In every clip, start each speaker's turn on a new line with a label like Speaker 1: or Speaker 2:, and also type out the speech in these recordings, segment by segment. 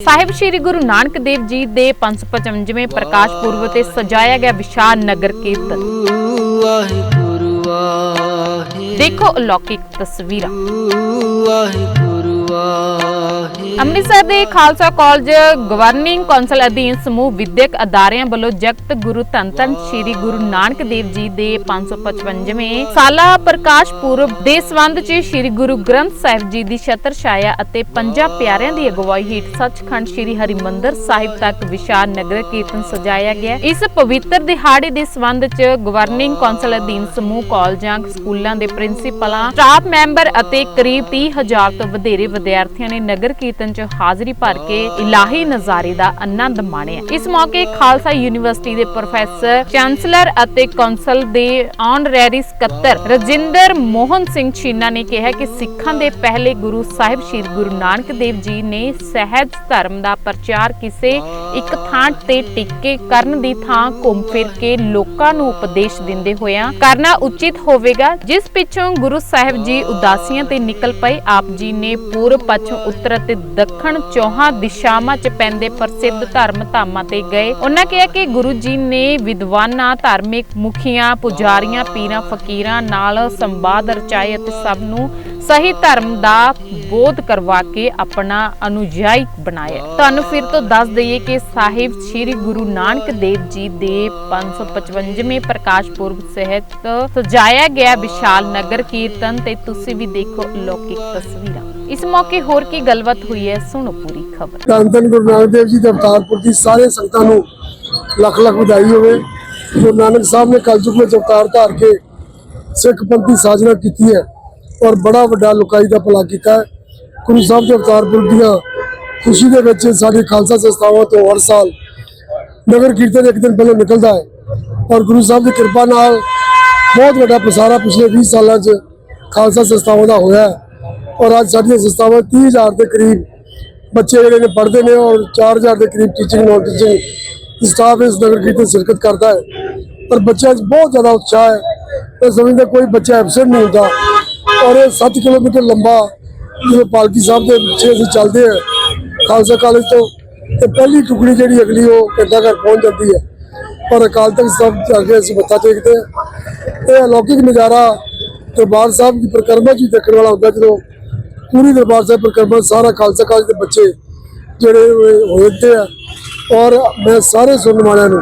Speaker 1: ਸਾਹਿਬ ਸ੍ਰੀ ਗੁਰੂ ਨਾਨਕ ਦੇਵ ਜੀ ਦੇ 555ਵੇਂ ਪ੍ਰਕਾਸ਼ ਪੁਰਬ ਤੇ ਸਜਾਇਆ ਗਿਆ ਵਿਸ਼ਾਲ ਨਗਰ ਕੀਰਤਨ। ਦੇਖੋ ਅਲੌਕਿਕ ਤਸਵੀਰਾਂ। ਅੰਮ੍ਰਿਤਸਰ ਦੇ ਖਾਲਸਾ ਕਾਲਜ ਗਵਰਨਿੰਗ ਕੌਂਸਲ ਅਧੀਨ ਸਮੂਹ ਵਿਦਿਅਕ ਅਦਾਰਿਆਂ ਵੱਲੋਂ ਜਗਤ ਗੁਰੂ ਧੰਨ ਸ੍ਰੀ ਗੁਰੂ ਨਾਨਕ ਦੇਵ ਜੀ ਦੇ 555ਵੇਂ ਸਾਲਾ ਪ੍ਰਕਾਸ਼ ਪੁਰਬ ਦੇ ਸੰਬੰਧ 'ਚ ਸ੍ਰੀ ਗੁਰੂ ਗ੍ਰੰਥ ਸਾਹਿਬ ਜੀ ਦੀ ਛਤਰ ਛਾਇਆ ਅਤੇ ਪੰਜਾਂ ਪਿਆਰਿਆਂ ਦੀ ਅਗਵਾਈ ਹੇਠ ਸੱਚਖੰਡ ਸ੍ਰੀ ਹਰਿਮੰਦਰ ਸਾਹਿਬ ਤੱਕ ਵਿਸ਼ਾਲ ਨਗਰ ਕੀਰਤਨ ਸਜਾਇਆ ਗਿਆ। ਇਸ ਪਵਿੱਤਰ ਦਿਹਾੜੇ ਦੇ ਸੰਬੰਧ 'ਚ ਗਵਰਨਿੰਗ ਕੌਂਸਲ ਅਧੀਨ ਸਮੂਹ ਕਾਲਜਾਂ, ਸਕੂਲਾਂ ਦੇ ਪ੍ਰਿੰਸੀਪਲਾਂ, ਸਟਾਫ ਮੈਂਬਰ ਅਤੇ ਕਰੀਬ 30000 ਤੋਂ ਵਧੇਰੇ ਵਿਦਿਆਰਥੀਆਂ ਨੇ ਨਗਰ ਕੀਰਤਨ 'ਚ ਹਾਜ਼ਰੀ ਭਰ ਕੇ ਇਲਾਹੀ ਨਜ਼ਾਰੇ ਦਾ ਆਨੰਦ ਮਾਣਿਆ। ਇਸ ਮੌਕੇ ਖਾਲਸਾ ਯੂਨੀਵਰਸਿਟੀ ਦੇ ਪ੍ਰੋਫੈਸਰ, ਚਾਂਸਲਰ ਅਤੇ ਕੌਂਸਲ ਦੇ ਆਨਰੇਰੀ ਸਕੱਤਰ ਰਜਿੰਦਰ ਮੋਹਨ ਸਿੰਘ ਛੀਨਾ ਨੇ ਕਿਹਾ ਕਿ ਸਿੱਖਾਂ ਦੇ ਪਹਿਲੇ ਗੁਰੂ ਸਾਹਿਬ ਸ੍ਰੀ ਗੁਰੂ ਨਾਨਕ ਦੇਵ ਜੀ ਨੇ ਸਹਿਜ ਧਰਮ ਦਾ ਪ੍ਰਚਾਰ ਕਿਸੇ ਇੱਕ ਥਾਂ ਤੇ ਟਿੱਕੇ ਕਰਨ ਦੀ ਥਾਂ ਘੁੰਮ ਫਿਰ ਕੇ ਲੋਕਾਂ ਨੂੰ ਉਪਦੇਸ਼ ਦਿੰਦੇ ਹੋਇਆਂ ਕਰਨਾ ਉਚਿਤ ਹੋਵੇਗਾ, ਜਿਸ ਪਿੱਛੋਂ ਗੁਰੂ ਸਾਹਿਬ ਜੀ ਉਦਾਸੀਆਂ ਤੇ ਨਿਕਲ ਪਏ। ਆਪ ਜੀ ਨੇ ਪੂਰਬ, ਪੱਛਮ, ਉੱਤਰ ਅਤੇ ਦੱਖਣ ਚੌਹਾਂ ਦਿਸ਼ਾਵਾਂ 'ਚ ਪੈਂਦੇ ਪ੍ਰਸਿੱਧ ਧਰਮ ਧਾਮਾਂ ਤੇ ਗਏ। ਉਹਨਾਂ ਕਿਹਾ ਕਿ ਗੁਰੂ ਜੀ ਨੇ ਵਿਦਵਾਨਾਂ, ਧਾਰਮਿਕ ਮੁਖੀਆਂ, ਪੁਜਾਰੀਆਂ, ਪੀਰਾਂ, ਫਕੀਰਾਂ ਨਾਲ ਸੰਵਾਦ ਰਚਾਏ ਅਤੇ ਸਭ ਨੂੰ ਸਹੀ ਧਰਮ ਦਾ ਬੋਧ ਕਰਵਾ ਕੇ ਆਪਣਾ ਅਨੁਯਾਈ ਬਣਾਇਆ। ਤੁਹਾਨੂੰ ਫਿਰ ਤੋਂ ਦੱਸ ਦਈਏ ਕਿ ਸਾਹਿਬ ਸ੍ਰੀ ਗੁਰੂ ਨਾਨਕ ਦੇਵ ਜੀ ਦੇ 555ਵੇਂ ਪ੍ਰਕਾਸ਼ ਪੁਰਬ ਸਹਿਤ ਸਜਾਇਆ ਗਿਆ ਵਿਸ਼ਾਲ ਨਗਰ ਕੀਰਤਨ ਤੇ ਤੁਸੀਂ ਵੀ ਦੇਖੋ ਅਲੌਕਿਕ ਤਸਵੀਰਾਂ। ਇਸ ਮੌਕੇ ਹੋਰ ਕੀ ਗੱਲਬਾਤ ਹੋਈ ਹੈ, ਸੁਣੋ ਪੂਰੀ ਖਬਰ।
Speaker 2: ਧੰਨ ਧੰਨ ਗੁਰੂ ਨਾਨਕ ਦੇਵ ਜੀ ਦੇ ਅਵਤਾਰਪੁਰ ਦੀ ਸਾਰੇ ਸੰਗਤਾਂ ਨੂੰ ਲੱਖ ਲੱਖ ਵਧਾਈ ਹੋਵੇ। ਗੁਰੂ ਨਾਨਕ ਸਾਹਿਬ ਨੇ ਕਲਯੁਗ ਵਿੱਚ ਅਵਤਾਰ ਧਾਰ ਕੇ ਸਿੱਖ ਪੰਥ ਦੀ ਸਾਜਨਾ ਕੀਤੀ ਹੈ ਔਰ ਬੜਾ ਵੱਡਾ ਲੋਕਾਈ ਦਾ ਭਲਾ ਕੀਤਾ ਹੈ। ਗੁਰੂ ਸਾਹਿਬ ਦੇ ਅਵਤਾਰਪੁਰ ਦੀਆਂ ਖੁਸ਼ੀ ਦੇ ਵਿੱਚ ਸਾਡੇ ਖਾਲਸਾ ਸੰਸਥਾਵਾਂ ਤੋਂ ਹਰ ਸਾਲ ਨਗਰ ਕੀਰਤਨ ਇੱਕ ਦਿਨ ਪਹਿਲਾਂ ਨਿਕਲਦਾ ਹੈ ਔਰ ਗੁਰੂ ਸਾਹਿਬ ਦੀ ਕਿਰਪਾ ਨਾਲ ਬਹੁਤ ਵੱਡਾ ਪ੍ਰਸਾਰਾ ਪਿਛਲੇ 20 ਸਾਲਾਂ 'ਚ ਖਾਲਸਾ ਸੰਸਥਾਵਾਂ ਦਾ ਹੋਇਆ ਹੈ। ਔਰ ਅੱਜ ਸਾਡੀਆਂ ਸੰਸਥਾਵਾਂ 30000 ਦੇ ਕਰੀਬ ਬੱਚੇ ਜਿਹੜੇ ਨੇ ਪੜ੍ਹਦੇ ਨੇ ਔਰ 4000 ਦੇ ਕਰੀਬ ਟੀਚਿੰਗ ਨੌਨ ਟੀਚਿੰਗ ਸਟਾਫ ਇਸ ਨਗਰ ਕੀਰਤਨ ਸ਼ਿਰਕਤ ਕਰਦਾ ਹੈ ਪਰ ਬੱਚਿਆਂ 'ਚ ਬਹੁਤ ਜ਼ਿਆਦਾ ਉਤਸ਼ਾਹ ਹੈ ਮੈਂ ਸਮਝਦਾ ਕੋਈ ਬੱਚਾ ਐਬਸੈਂਟ ਨਹੀਂ ਹੁੰਦਾ ਔਰ ਇਹ 7 ਕਿਲੋਮੀਟਰ ਲੰਬਾ ਜਿਵੇਂ ਪਾਲਕੀ ਸਾਹਿਬ ਦੇ ਪਿੱਛੇ ਅਸੀਂ ਚੱਲਦੇ ਹਾਂ ਖਾਲਸਾ ਕਾਲਜ ਤੋਂ ਤੇ ਪਹਿਲੀ ਟੁਕੜੀ ਜਿਹੜੀ ਅਗਲੀ ਉਹ ਘੰਟਾ ਘਰ ਪਹੁੰਚ ਜਾਂਦੀ ਹੈ ਪਰ ਅਕਾਲ ਤਖਤ ਸਾਹਿਬ ਜਾ ਕੇ ਅਸੀਂ ਮੱਥਾ ਟੇਕਦੇ ਹਾਂ ਇਹ ਅਲੌਕਿਕ ਨਜ਼ਾਰਾ ਦਰਬਾਰ ਸਾਹਿਬ ਦੀ ਪ੍ਰਕਰਮਾ ਜੀ ਦੇਖਣ ਵਾਲਾ ਹੁੰਦਾ ਜਦੋਂ ਪੂਰੀ ਦਰਬਾਰ ਸਾਹਿਬ ਪ੍ਰਕਰਮਾ ਸਾਰਾ ਖਾਲਸਾ ਕਾਲਜ ਦੇ ਬੱਚੇ ਜਿਹੜੇ ਹੋਏ- ਆ। ਔਰ ਮੈਂ ਸਾਰੇ ਸੁਣਨ ਵਾਲਿਆਂ ਨੂੰ,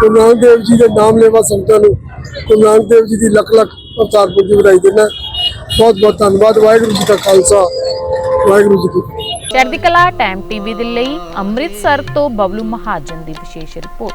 Speaker 2: ਗੁਰੂ ਨਾਨਕ ਦੇਵ ਜੀ ਦੇ ਨਾਮ ਲੈਵਾ ਸੰਗਤਾਂ ਨੂੰ, ਗੁਰੂ ਨਾਨਕ ਦੇਵ ਜੀ ਦੀ ਲੱਖ ਲੱਖ ਅਵਤਾਰਪੁਰ ਦੀ ਵਧਾਈ ਦਿੰਦਾ। ਬਹੁਤ ਬਹੁਤ ਧੰਨਵਾਦ, ਵਾਹਿਗੁਰੂ ਜੀ ਦਾ ਖਾਲਸਾ, ਵਾਹਿਗੁਰੂ ਜੀ ਕੀ
Speaker 1: ਚੜ੍ਹਦੀ ਕਲਾ ਟਾਈਮ ਟੀਵੀ ਦੇ ਲਈ ਅੰਮ੍ਰਿਤਸਰ ਤੋਂ ਬਬਲੂ ਮਹਾਜਨ ਦੀ ਵਿਸ਼ੇਸ਼ ਰਿਪੋਰਟ।